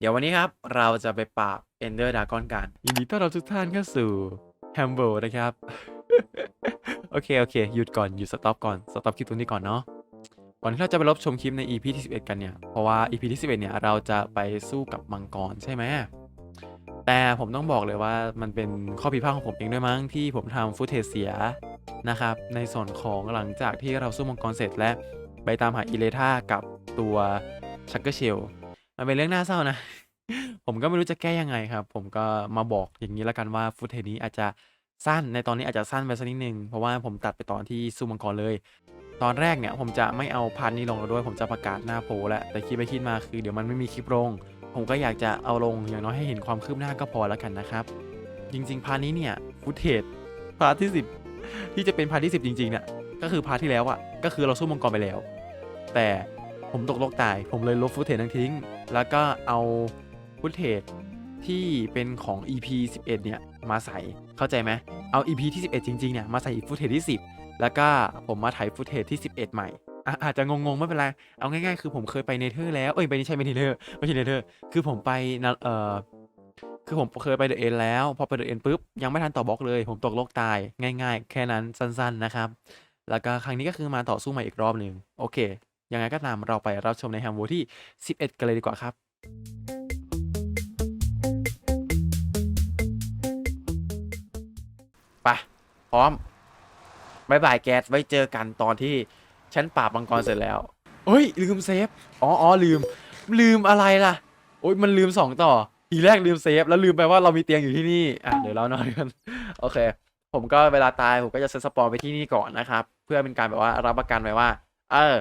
เดี๋ยววันนี้ครับเราจะไปปราบ Ender Dragon กันยินดีต้อนรับทุกท่านเข้าสู่ h a m b l e นะครับ โอเค โอเค หยุดก่อนหยุดสต็อปก่อนสต็อปคลิปตรงนี้ก่อนเนาะก่อนที่เราจะไปรับชมคลิปใน EP ที่ 11 กันเนี่ย เพราะว่า EP ที่ 11 เนี่ย เราจะไปสู้กับมังกรใช่ไหม แต่ผมต้องบอกเลยว่ามันเป็นข้อผิดพลาดของผมเองด้วยมั้งที่ผมทำฟุตเทจเสียนะครับ ในส่วนของหลังจากที่เราสู้มังกรเสร็จและไปตามหาอิเลธากับตัวชักเกอร์เชล มันเป็นเรื่องน่าเศร้านะ ผมก็ไม่รู้จะแก้ยังไงครับ ผมก็มาบอกอย่างนี้ล้วกันว่าฟุตเทจนี้อาจจะสั้นในตอนนี้อาจจะสั้นไปสักนิดนึง เพราะว่าผมตัดไปตอนที่สู้มังกรเลย ตอนแรกเนี่ยผมจะไม่เอาพาร์ทนี้ลงแล้วด้วย ผมจะประกาศหน้าโพลแหละแต่คิดไปคิดมาคือเดี๋ยวมันไม่มีคลิปลง ผมก็อยากจะเอาลงอย่างน้อยให้เห็นความคืบหน้าก็พอแล้วกันนะครับ จริง ๆ พาร์ทนี้เนี่ยฟุตเทจพาร์ทที่ 10 ที่จะเป็นพาร์ทที่ 10 จริงๆเนี่ยก็คือพาร์ทที่แล้วอะก็คือเราสู้มังกรไปแล้ว แต่ ผมตกโลกตาย ผมเลยลบฟุตเทจทั้งทิ้ง แล้วก็เอาฟุตเทจที่เป็นของ EP 11 เนี่ย มาใส่เข้าใจไหมเอา EP ที่ 11 จริง ๆ เนี่ย มาใส่ฟุตเทจที่ 10 แล้วก็ผมมาถ่ายฟุตเทจที่ 11 ใหม่ออาจจะงงๆ ไม่เป็นไร เอาง่ายๆ คือผมเคยไปเนเธอร์แล้ว เอ้ย ไปนี่ใช่ไม่เนเธอร์ไม่ใช่เนเธอร์ คือผมไปเอ่อ คือผมเคยไปเดอะเอ็นแล้ว พอไปเดอะเอ็นปุ๊บ ยังไม่ทันต่อบล็อกเลย ผมตกโลกตาย ง่าย ๆ แค่นั้นสั้น ๆ นะครับ แล้วก็ครั้งนี้ก็คือมาต่อสู้ใหม่อีกรอบหนึ่งโอเค ยังไงก็ตามเราไปรับชมในแฮมโวที่ 11 กันเลยดีกว่าครับไปพร้อมบายบายแก๊สไว้เจอกันตอนที่ฉันปราบมังกรเสร็จแล้วเฮ้ย ลืมเซฟ อ๋ออ๋อลืม ลืมอะไรล่ะ โอ๊ยมันลืมสองต่อ ทีแรกลืมเซฟ แล้วลืมไปว่าเรามีเตียงอยู่ที่นี่ อะ เดี๋ยวเรานอนกัน โอเค ผมก็เวลาตาย ผมก็จะเซตสปอนไปที่นี่ก่อนนะครับ เพื่อเป็นการแบบว่ารับประกันไว้ว่า เออ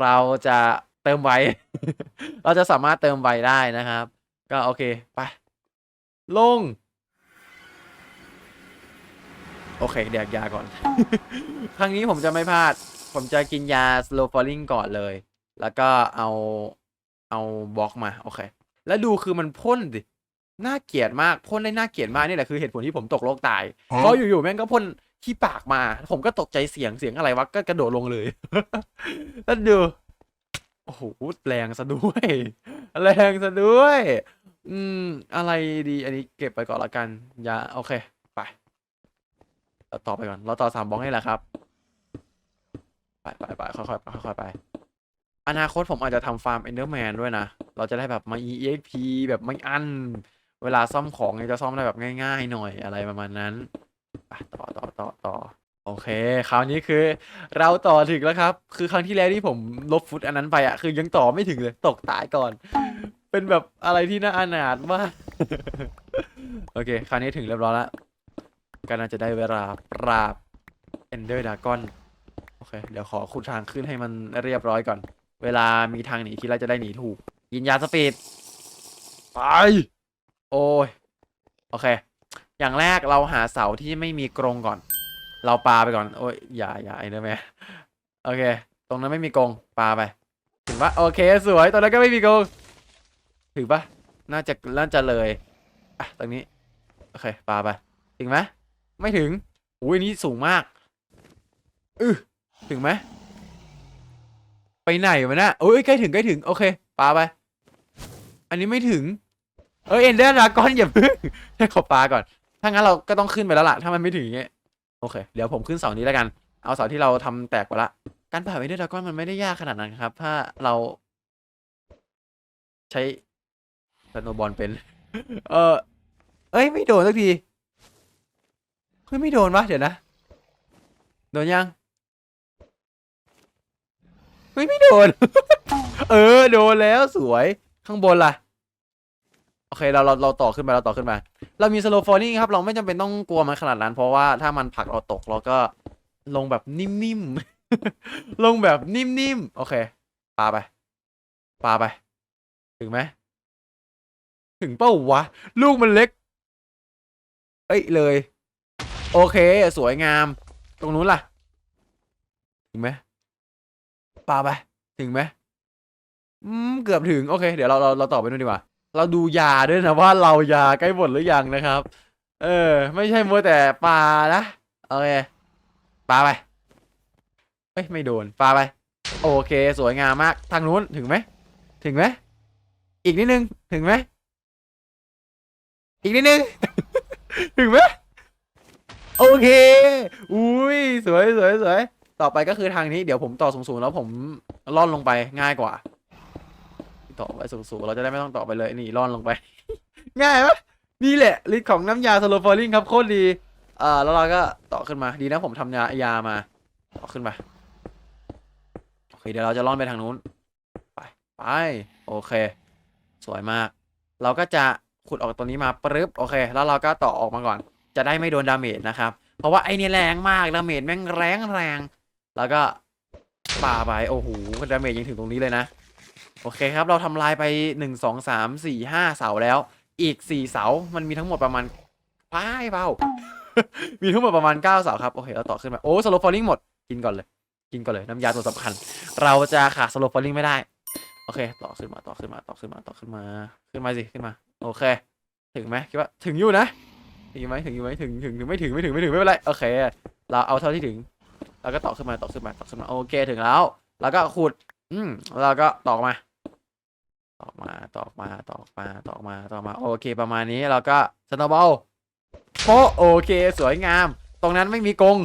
เราจะเติมไว เราจะสามารถเติมไวได้นะครับ ก็โอเค ไป ลง โอเคแดกยาก่อน ครั้งนี้ผมจะไม่พลาด ผมจะกินยา slow falling ก่อนเลย แล้วก็เอาเอาบล็อกมา โอเค แล้วดูคือมันพ่นดิน่าเกลียดมากพ่นได้น่าเกลียดมากนี่แหละคือเหตุผลที่ผมตกโลกตาย เพราะอยู่ๆแม่งก็พ่น ที่ปากมา ผมก็ตกใจเสียงเสียงอะไรวะก็กระโดดลงเลย แล้วดูโอ้โหแรงซะด้วยแรงซะด้วย อืม อะไรดี อันนี้เก็บไปก่อนละกันยาโอเค ไปเราต่อไปก่อน เราต่อสามบล็อกนี่แหละครับ ไปไปไปค่อยๆไปค่อยๆไป อนาคตผมอาจจะทำฟาร์มเอนเดอร์แมนด้วยนะ เราจะได้แบบมา EXP แบบไม่อั้น เวลาซ่อมของเนี่ยจะซ่อมได้แบบง่าย ๆ หน่อยอะไรประมาณนั้น ไปต่อต่อต่อต่อโอเค คราวนี้คือ เราต่อถึงแล้วครับ คือครั้งที่แล้วที่ผมลบฟุตอันนั้นไปอะคือยังต่อไม่ถึงเลย ตกตายก่อน เป็นแบบอะไรที่น่าอนาถมาก โอเค คราวนี้ถึงเรียบร้อยแล้วก็น่าจะได้เวลาปราบ Ender Dragon โอเค เดี๋ยวขอขุดทางขึ้นให้มันเรียบร้อยก่อน เวลามีทางหนีคิดเราจะได้หนีถูก ยินยาสปีดไป โอ้ย โอเค อย่างแรกเราหาเสาที่ไม่มีกรงก่อน เราปาไปก่อน โอ้ยอย่าอย่าไอ้นะแม่โอเค ตรงนั้นไม่มีกรงปาไป ถึงปะโอเค สวย ตรงนั้นก็ไม่มีกรงถึงปะน่าจะน่าจะเลยอะตรงนี้ โอเคปาไป ถึงไหมไม่ถึงอุ้ยนี่สูงมากอือถึงไหมไปไหนวะเนะโอ้ยใกล้ถึงใกล้ถึง โอเคปาไป อันนี้ไม่ถึง เอ้ยเอ็นเดอร์ดากอนอย่าเพิ่งให้ขอปาก่อน ถ้างั้นเราก็ต้องขึ้นไปแล้วล่ะ ถ้ามันไม่ถึงอย่างเงี้ยโอเค เดี๋ยวผมขึ้นเสานี้แล้วกัน เอาเสาที่เราทำแตกไปละ การผ่าเอ็นเดรากอนมันไม่ได้ยากขนาดนั้นครับ ถ้าเรา ใช้สโนบอลเป็น เออเอ้ยไม่โดนสักทีเฮ้ยไม่โดนวะเดี๋ยวนะ โดนยังเฮ้ยไม่โดน เออ โดนแล้วสวยข้างบนล่ะ โอเคเราเราเราต่อขึ้นมาเราต่อขึ้นมา เรามี slow falling ครับเราไม่จำเป็นต้องกลัวมันขนาดนั้น เพราะว่าถ้ามันผลักเราตกเราก็ลงแบบนิ่มๆ ลงแบบนิ่มๆ โอเคปาไปปาไป ถึงไหมถึงเป้าวะ ลูกมันเล็ก เอ้ยเลย โอเค สวยงาม ตรงนู้นล่ะ ถึงไหมปาไป ถึงไหมอืมเกือบถึง โอเค เดี๋ยวเราเราเราต่อไปนู่นดีกว่า เราดูยาด้วยนะว่าเรายาใกล้หมดหรือยังนะครับ เออ ไม่ใช่มัวแต่ปลานะโอเคปลาไปเอ้ยไม่โดนปลาไป โอเค สวยงามมากทางนู้นถึงไหมถึงไหมอีกนิดนึงถึงไหมอีกนิดนึงถึงไหมโอเคอุ้ยสวยสวยสวยต่อไปก็คือทางนี้เดี๋ยวผมต่อสูงๆแล้วผมล่อนลงไปง่ายกว่า ต่อไปสูงๆเราจะได้ไม่ต้องต่อไปเลยนี่ล่อนลงไป ง่ายปะนี่แหละฤทธิ์ของน้ำยาสโลฟอลลิงครับโคตรดีเอ่อแล้วเราก็ต่อขึ้นมาดีนะผมทำยายามา ต่อขึ้นไปโอเคเดี๋ยวเราจะล่อนไปทางนู้น ไปไปโอเค สวยมาก เราก็จะขุดออกตัวนี้มาปึ๊บโอเค แล้วเราก็ต่อออกมาก่อน จะได้ไม่โดนดาเมจนะครับ เพราะว่าไอเนี่แรงมากดาเมจแม่งแรงแรง แล้วก็ป่าไปโอ้โหดาเมจยังถึงตรงนี้เลยนะ โอเคครับ เราทำลายไปหนึ่งสองสามสี่ห้าเสาแล้ว อีกสี่เสา มันมีทั้งหมดประมาณป้ายเปล่ามีทั้งหมดประมาณเก้าเสาครับ โอเคเราต่อขึ้นมา โอ้สโลฟอลลิงหมด กินก่อนเลย กินก่อนเลย น้ำยาตัวสำคัญ เราจะขาดสโลฟอลลิงไม่ได้ โอเค ต่อขึ้นมา ต่อขึ้นมา ต่อขึ้นมา ต่อขึ้นมา ขึ้นมาสิ ขึ้นมา โอเค ถึงไหมคิดว่า ถึงอยู่นะ ถึงอยู่ไหมถึงอยู่ไหมถึง ถึง ถึง ไม่ถึง ไม่ถึง ไม่ถึง ไม่เป็นไร โอเค เราเอาเท่าที่ถึง แล้วก็ต่อขึ้นมา ต่อขึ้นมา ต่อขึ้นมา โอเค ถึงแล้ว แล้วก็ขุด อืมแล้วก็ตอกมา ตอกมาตอกมาตอกมาตอกมาตอกมา โอเคประมาณนี้แล้วก็สโนว์บอลโปโอเค สวยงาม ตรงนั้นไม่มีกรง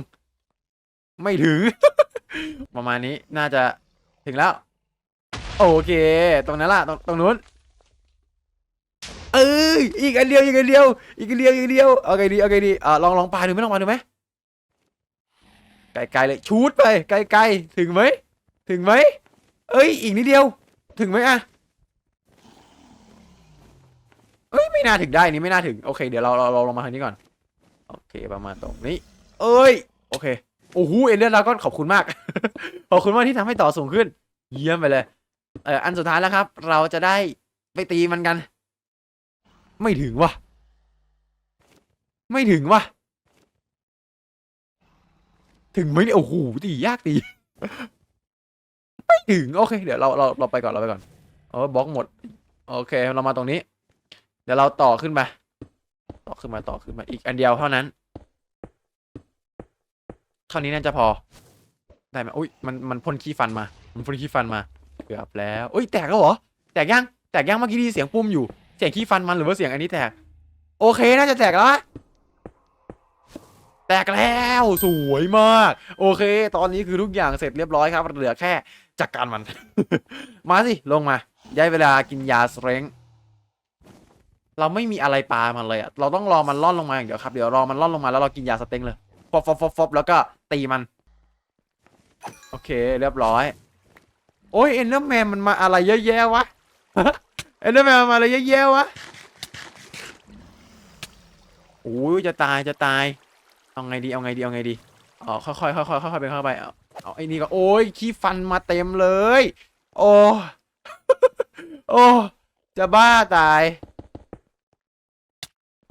ไม่ถึง ประมาณนี้น่าจะถึงแล้ว โอเค ตรงนั้นล่ะ ตรงตรงนู้น เอ้ยอีกอันเดียวอีกอันเดียว อีกอันเดียวอีกอันเดียวเอาไงดีเอาไงดีอ่าลองลองปาดูไหมลองปาดูไหมไกลๆเลยชูดไปไกลๆถึงไหมถึงไหมเอ้ย อีกนิดเดียว ถึงไหมอะ เอ้ยไม่น่าถึงได้นี่ไม่น่าถึงโอเคเดี๋ยวเราเราเราลงมาทางนี้ก่อนโอเคประมาณตรงนี้ เอ้ยโอเคโอ้โหเอเดอร์ดราก้อนขอบคุณมาก ขอบคุณมากที่ทำให้ต่อสูงขึ้น เยี่ยมไปเลยเอออันสุดท้ายแล้วครับ เราจะได้ไปตีมันกัน ไม่ถึงวะไม่ถึงวะถึงไหมเนี่ยโอ้โหตียากตีไม่ถึงโอเค เดี๋ยวเราเราเราไปก่อนเราไปก่อนเออบล็อกหมด โอเค เรามาตรงนี้ เดี๋ยวเราต่อขึ้นไปต่อขึ้นมาต่อขึ้นมาอีกอันเดียวเท่านั้น เท่านี้น่าจะพอ ได้ไหมอุ้ยมันมันพ่นขี้ฟันมา มันพ่นขี้ฟันมา เกือบแล้วอุ้ยแตกแล้วเหรอ แตกยังแตกยังเมื่อกี้ดีเสียงปุ้มอยู่ เสียงขี้ฟันมันหรือว่าเสียงอันนี้แตก โอเคน่าจะแตกแล้วแตกแล้วสวยมาก โอเค ตอนนี้คือทุกอย่างเสร็จเรียบร้อยครับ เหลือแค่จัดการมัน มาสิ ลงมาย้ายเวลากินยาสเตรง เราไม่มีอะไรปลามันเลยอะเราต้องรอมันล่อนลงมาอย่างเดียวครับเดี๋ยวรอมันล่อนลงมาแล้วเรากินยาสเต็งเลยฟอบฟอบฟอบฟอบแล้วก็ตีมัน โอเค เรียบร้อย โอ้ยเอ็นเดอร์แมนมันมาอะไรเยอะแยะวะเอ็นเดอร์แมนมาอะไรเยอะแยะวะโอ้ยจะตายจะตาย เอาไงดีเอาไงดีเอาไงดีอ๋อค่อยๆค่อยๆค่อยๆไปค่อยไปเอาเอาไอ้นี่ก็โอ้ยขี้ฟันมาเต็มเลย โอ้โอ้จะบ้าตาย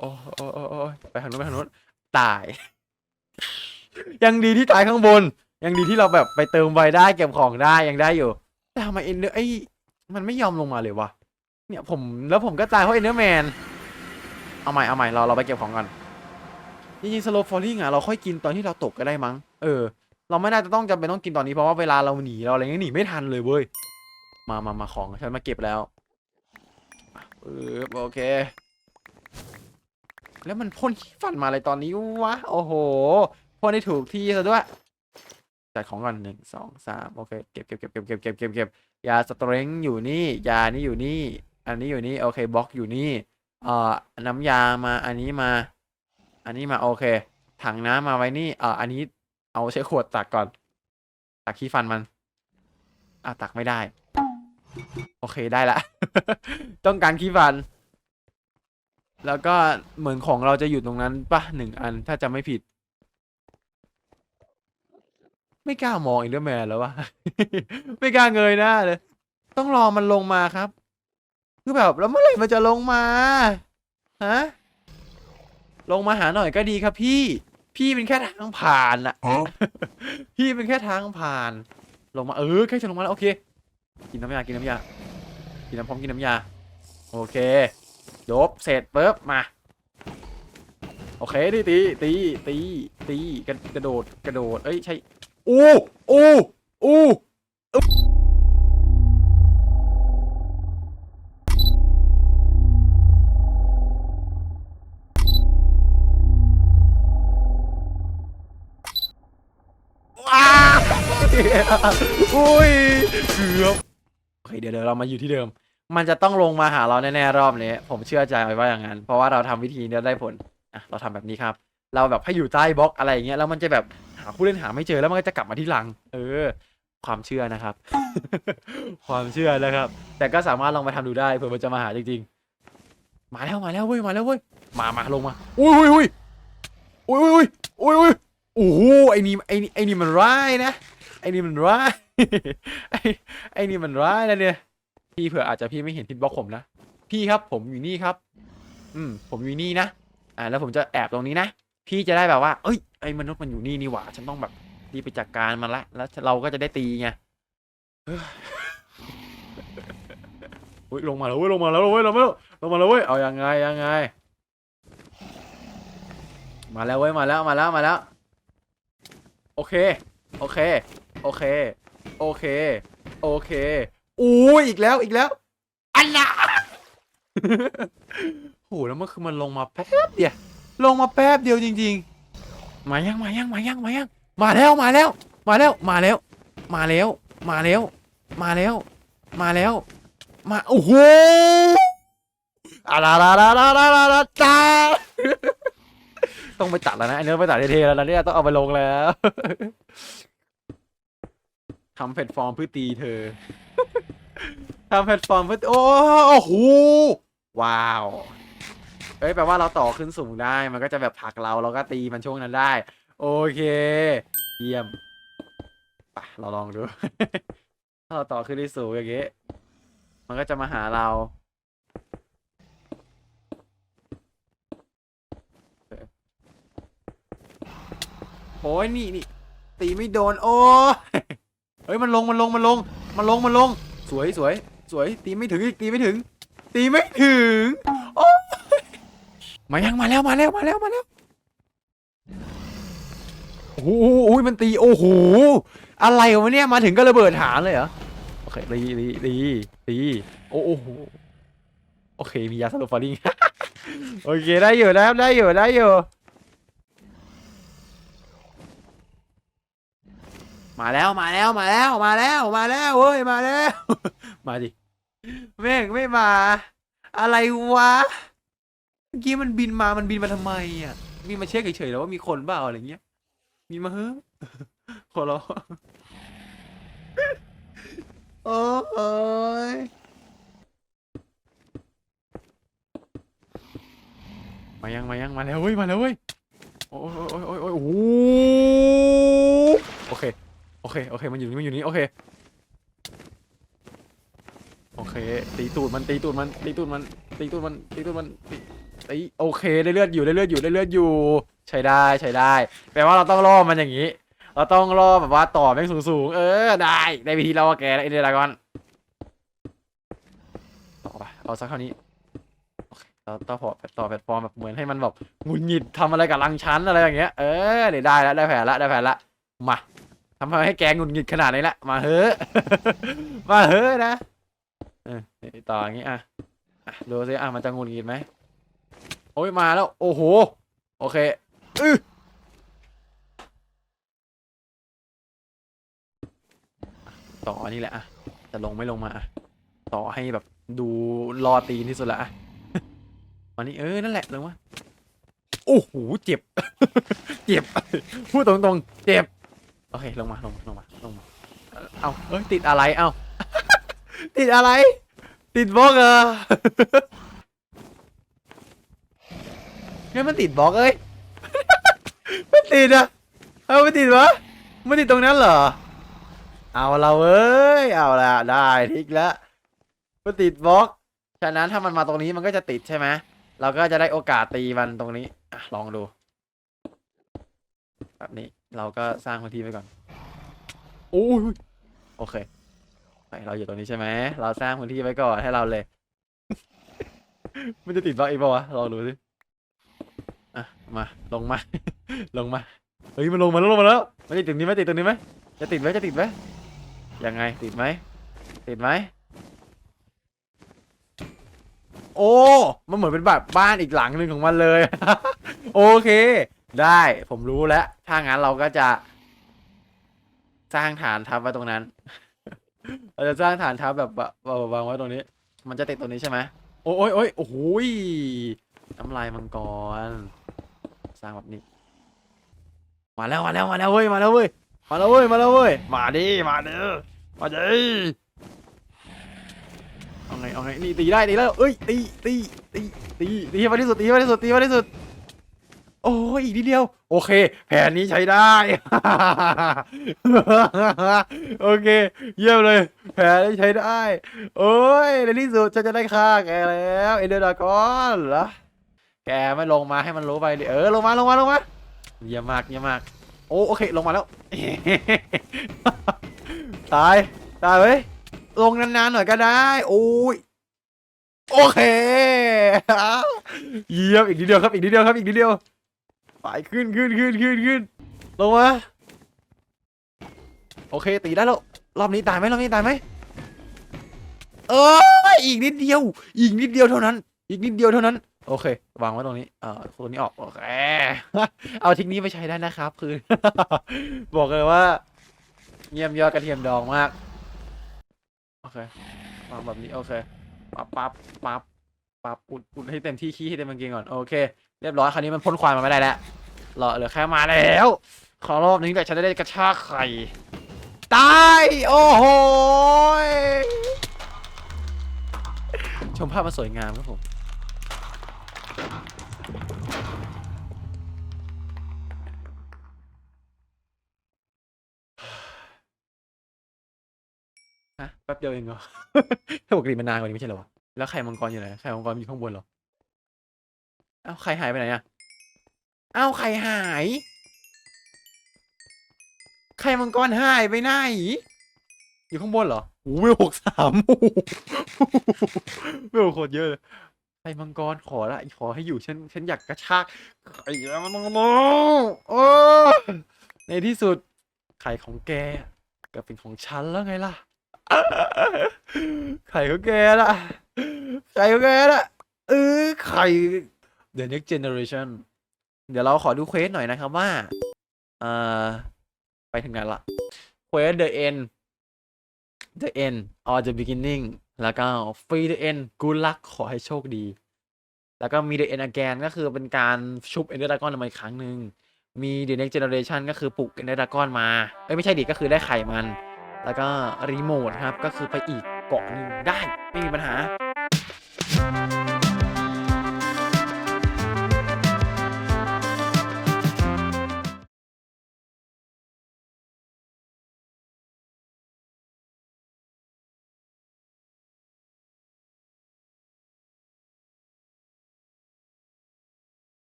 โอ้โอ้โอ้โอ้ไปทางนู้นไปทางนู้นตาย ยังดีที่ตายข้างบน ยังดีที่เราแบบไปเติมไวได้เก็บของได้ยังได้อยู่ แต่ทำไมเอ็นเดอร์ไอ้มันไม่ยอมลงมาเลยวะเนี่ยผมแล้วผมก็ตายเพราะเอ็นเดอร์แมนเอาใหม่เอาใหม่เราเราไปเก็บของกันจริงๆสโลฟอลลิ่งอะเราค่อยกินตอนที่เราตกก็ได้มั้งเออเราไม่น่าจะต้องจำเป็นต้องกินตอนนี้เพราะว่าเวลาเราหนีเราอะไรเงี้ยหนีไม่ทันเลยเว้ยมามามาของฉันมาเก็บแล้วเออโอเค แล้วมันพ่นขี้ฟันมาอะไรตอนนี้วะ โอ้โหพ่นได้ถูกที่ซะด้วย จัดของก่อนหนึ่งสองสามโอเค เก็บเก็บเก็บเก็บเก็บเก็บเก็บเก็บยาสเตรงอยู่นี่ ยานี่อยู่นี่ อันนี้อยู่นี่ โอเคบล็อกอยู่นี่ เอ่อ น้ำยามา อันนี้มา อันนี้มา โอเค ถังน้ำมาไว้นี่ เอ่อ อันนี้เอาใช้ขวดตักก่อน ตักขี้ฟันมันอะตักไม่ได้ โอเคได้ละ ต้องการขี้ฟัน แล้วก็เหมือนของเราจะอยู่ตรงนั้นปะหนึ่งอันถ้าจะไม่ผิด ไม่กล้ามองอินเดอร์แมนแล้ววะ ไม่กล้าเงยหน้าเลย ต้องรอมันลงมาครับ คือแบบแล้วเมื่อไหร่มันจะลงมาฮะลงมาหาหน่อยก็ดีครับพี่ พี่เป็นแค่ทางผ่านอะ Huh? พี่เป็นแค่ทางผ่าน ลงมาเออแค่จะลงมาแล้วโอเค กินน้ำยากินน้ำยากินน้ำพร้อมกินน้ำยา โอเค จบเสร็จปุ๊บมา โอเคตีตีตีตีตีกระกระโดดกระโดด เอ้ยใช่อู้อู้อู้อุ้ยเกือบโอเคเดี๋ยวเดี๋ยวเรามาอยู่ที่เดิม มันจะต้องลงมาหาเราแน่ๆรอบนี้ผมเชื่อใจไว้ว่าอย่างนั้น เพราะว่าเราทำวิธีนี้ได้ผลอะเราทำแบบนี้ครับ เราแบบให้อยู่ใต้บล็อกอะไรอย่างเงี้ยแล้วมันจะแบบหาผู้เล่นหาไม่เจอแล้วมันก็จะกลับมาที่หลัง เออ ความเชื่อนะครับ ความเชื่อนะครับ แต่ก็สามารถลองไปทำดูได้เผื่อมันจะมาหาจริงๆ มาแล้วมาแล้วเว้ยมาแล้วเว้ยมามาลงมาอุ้ยอุ้ยอุ้ยอุ้ยอุ้ยอุ้ยอุ้ยโอ้โหไอ้นี่ไอ้นี่ไอ้นี่มันร้ายนะไอ้นี่มันร้ายไอ้ไอ้นี่มันร้ายนะเนี่ย พี่เผื่ออาจจะพี่ไม่เห็นทิศบล็อกผมนะ พี่ครับผมอยู่นี่ครับ อืม ผมอยู่นี่นะ อ่า แล้วผมจะแอบตรงนี้นะ พี่จะได้แบบว่า เอ้ย ไอ้มนุษย์มันอยู่นี่นี่หว่า ฉันต้องแบบรีบไปจัดการมันละ แล้วเราก็จะได้ตีไงเฮ้ยเฮ้ยลงมาแล้วเว้ยลงมาแล้วเว้ยลงมาแล้วลงมาแล้วเว้ยเอายังไงยังไง มาแล้วเว้ยมาแล้วมาแล้วมาแล้ว โอเค โอเค โอเค โอเค โอเค อู้ยอีกแล้วอีกแล้วอันน่ะโหแล้วมันคือมันลงมาแป๊บเดียวลงมาแป๊บเดียวจริง ๆ มายังมายังมายังมายังมาแล้วมาแล้ว มาแล้วมาแล้ว มาแล้ว มาแล้ว มาแล้ว มาแล้ว มาโอ้โหอาลาลาลาลาลาลาลาจ้าต้องไปตัดแล้วนะอันนี้ต้องไปตัดเท่ๆแล้วนะเนี่ยต้องเอาไปลงแล้ว ทำแพลตฟอร์มเพื่อตีเธอ ทำแพลตฟอร์มเพื่อโอ้โหว้าวเอ้ยแปลว่าเราต่อขึ้นสูงได้มันก็จะแบบผลักเราเราก็ตีมันช่วงนั้นได้ โอเคเยี่ยมไปเราลองดูถ้าเราต่อขึ้นที่สูงอย่างเงี้ยมันก็จะมาหาเราโอ้ยนี่นี่ตีไม่โดนโอ้ เฮ้ยมันลงมันลงมันลง มันลงมันลง สวยสวยสวยตีไม่ถึงอีกตีไม่ถึง ตีไม่ถึงโอ้มายังมาแล้วมาแล้วมาแล้วมาแล้วโอ้โหมันตีโอ้โหอะไรวะเนี่ยมาถึงก็ระเบิดฐานเลยเหรอโอเคตีตีตีตีโอ้โอ้โหโอเคมียาสลบฟอร์ลิงโอเคได้อยู่นะครับได้อยู่ได้อยู่ มาแล้วมาแล้วมาแล้วมาแล้วมาแล้วเว้ยมาแล้ว มาดิแม่งไม่มา อะไรวะเมื่อกี้มันบินมามันบินมาทำไมอะบินมาเช็คเฉยๆแล้วว่ามีคนเปล่าอะไรเงี้ย มีมาเฮ้ขอร้องโอ้ยมายังมายังมาแล้วเว้ยมาแล้วเว้ยโอ้ยโอ้ยโอ้ยโอ้ยโอ้โหโอเค โอเคโอเคมันอยู่นี่มันอยู่นี่โอเคโอเคตีตูดมันตีตูดมันตีตูดมันตีตูดมันตีตูดมันตีโอเคได้เลือดอยู่ได้เลือดอยู่ได้เลือดอยู่ใช้ได้ใช้ได้แปลว่าเราต้องล่อมันอย่างนี้ เราต้องล่อแบบว่าต่อแม่งสูงๆเออได้ได้วิธีเราว่าแกแล้วไอเดรากอนต่อไปเอาสักเท่านี้โอเคเราต่อพอต่อแพลตฟอร์มแบบเหมือนให้มันแบบหงุดหงิดทำอะไรกับรังชั้นอะไรอย่างเงี้ยเออเดี๋ยวได้แล้วได้แผนละได้แผนละมา ทำให้แกงุดหงิดขนาดนี้ละ มาเฮ้อ มาเฮ้อนะต่ออย่างงี้อะดูสิอะมันจะงุดหงิดไหมโอ้ยมาแล้ว โอ้โห โอเคอือต่อนนี้แหละอะจะลงไม่ลงมาอะต่อให้แบบดูรอตีนที่สุดละอะอันนี้เออนั่นแหละลงมาโอ้โหเจ็บ เจ็บ พูดตรงๆ เจ็บ โอเคลงมาลงมาลงมาลงมาเอาเอ้ยติดอะไรเอาติดอะไร ติดบล็อกเหรองั้นมันติดบล็อกเอ้ยไม่ติดอะเอาไม่ติดวะไม่ติดตรงนั้นเหรอเอาเราเอ้ยเอาละได้ทิกแล้วมันติดบล็อกฉะนั้นถ้ามันมาตรงนี้มันก็จะติดใช่ไหมเราก็จะได้โอกาสตีมันตรงนี้อลองดู แบบนี้ เราก็สร้างพื้นที่ไว้ก่อนโอ้ยโอเคไปเราอยู่ตรงนี้ใช่ไหมเราสร้างพื้นที่ไว้ก่อนให้เราเลย มันจะติดบล็อกอีกเปล่าวะลองดูสิอะมาลงมา ลงมาเฮ้ยมันลงมาแล้วลงมาแล้วไม่ติดตรงนี้ไหมติดตรงนี้ไหมจะติดไหมจะติดไหมยังไงติดไหมติดไหมโอ้ มันเหมือนเป็นแบบบ้านอีกหลังหนึ่งของมันเลย โอเค ได้ผมรู้แล้ว ถ้างั้นเราก็จะ สร้างฐานทัพไว้ตรงนั้น เราจะสร้างฐานทัพแบบวางวางไว้ตรงนี้ มันจะติดตรงนี้ใช่ไหมโอ้ยโอ้ยโอ้โหยน้ำลายมังกร สร้างแบบนี้ มาแล้วมาแล้วมาแล้วเว้ยมาแล้วเว้ยมาแล้วเว้ยมาแล้วเว้ยมาดิมาเด้อมาดิเอาไงเอาไงนี่ตีได้ตีแล้วเอ้ยตีตีตีตีตีให้มากที่สุดตีให้มากที่สุดตีให้มากที่สุด โอ้ยอีกนิดเดียว โอเค แผนนี้ใช้ได้ โอเค เยี่ยมเลย แผนนี้ใช้ได้ โอ้ยในที่สุดฉันจะได้ฆ่าแกแล้วเอเดอร์ดากอนเหรอแกไม่ลงมาให้มันรู้ไปดิเออลงมาลงมาลงมาเยี่ยมมากเยี่ยมมาก โอ้โอเคลงมาแล้ว ตายตายเว้ยลงนานๆหน่อยก็ได้ โอ้ยโอเค เยี่ยมอีกนิดเดียวครับ อีกนิดเดียวครับ อีกนิดเดียว ไปขึ้นขึ้นขึ้นขึ้นขึ้นลงมาโอเคตีได้แล้วรอบนี้ตายไหมรอบนี้ตายไหมเอออีกนิดเดียว อีกนิดเดียวเท่านั้น อีกนิดเดียวเท่านั้น โอเควางไว้ตรงนี้เอ่อตัวนี้ออกโอเคเอาทิกนี้ไปใช้ได้นะครับคือ บอกเลยว่าเยี่ยมยอดกระเทียมดองมากโอเควางแบบนี้โอเคปั๊บปั๊บปั๊บปั๊บอุดอุดให้เต็มที่ขี้ให้เต็มกางเกงก่อนโอเค เรียบร้อยคราวนี้มันพ่นควายมาไม่ได้แล้วรอเหลือแค่มาแล้ว ขอรอบนี้แหละฉันจะได้กระชากไข่ตายโอ้โหชมภาพมันสวยงามครับผมฮะแป๊บเดียวเองเหรอปกติมันนานกว่านี้ไม่ใช่เหรอวะแล้วไข่มังกรอยู่ไหนไข่มังกรอยู่ข้างบนเหรอ เอาไข่หายไปไหนอะเอาไข่หาย ไข่มังกรหายไปไหน อยู่ข้างบนเหรอโอ้โหเวลหกสามเวลโคตรเยอะเลย ไข่มังกรขอละ ขอให้อยู่ฉันฉันอยากกระชากไข่มังกรโอ้ในที่สุด ไข่ของแกก็เป็นของฉันแล้วไงล่ะ ไข่ของแกล่ะ ไข่ของแกล่ะเออไข่ The Next Generation เดี๋ยวเราขอดูเควสหน่อยนะครับว่าเอ่อไปถึงไหนละเควส The End The End or the Beginning แล้วก็ Free the End Good luck ขอให้โชคดี แล้วก็มี The End Again ก็คือเป็นการชุบ Ender Dragon มาอีกครั้งหนึ่งมี The Next Generation ก็คือปลุก Ender Dragon มาเอ้ยไม่ใช่ดิก็คือได้ไข่มัน แล้วก็รีโมทครับ ก็คือไปอีกเกาะหนึ่งได้ ไม่มีปัญหา